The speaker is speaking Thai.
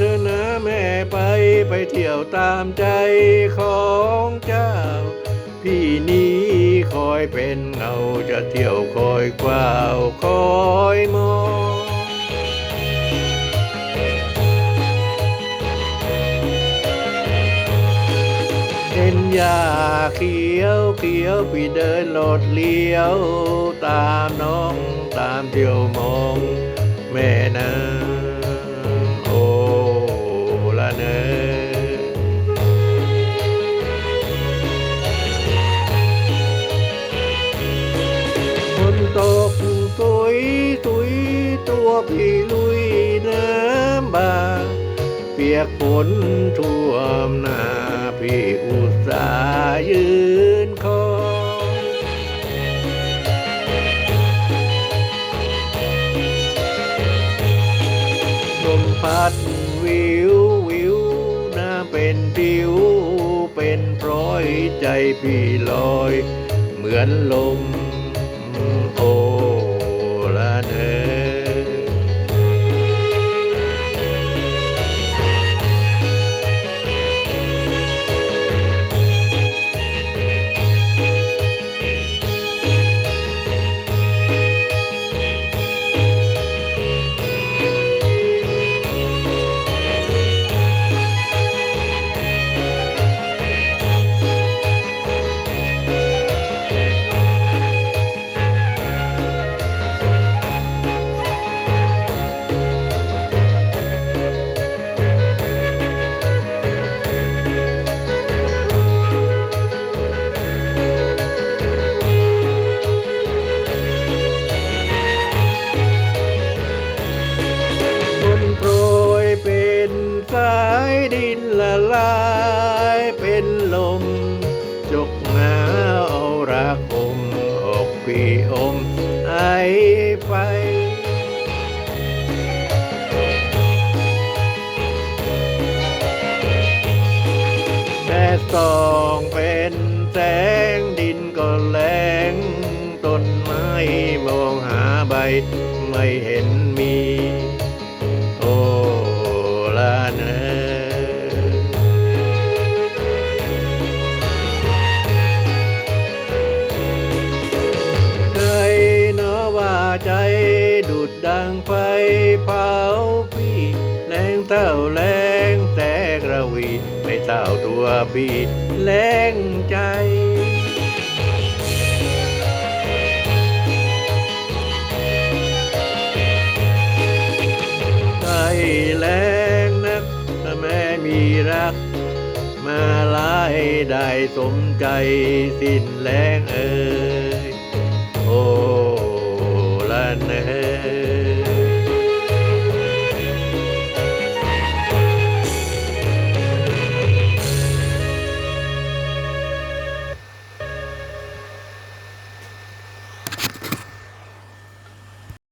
เธอนะแม่ไปไปเที่ยวตามใจของเจ้า พี่นี้คอยเป็นเงาจะเที่ยวคอยกว้าวคอยมองเห็นหญ้าเขียวเขียวพี่เดินโลดเลี้ยว ตามน้องตามเที่ยวมอง ตัวพี่ลุยน้ำบา เปียกฝนท่วมหน้าพี่อุตส่าห์ยืนคอยลมพัดวิววิวน้ำเป็นผิว เป็นพร้อยใจพี่ลอย เหมือนลม ดินละลายเป็นลม จกหนาเอารักอมอกพี่อมไอไปแต่ส่องเป็นแสงดินก็แรงต้นไม้มองหาใบไม่เห็นมี ใจดุดดังไฟเผาพี่แรงเท่าแรงแต่กระวีไม่เท่าตัวพี่แรงใจใจแรงนักถ้าแม่มีรัก มาลายได้สมใจสิ้นแรงเอ่ยโอ้ ละเนอ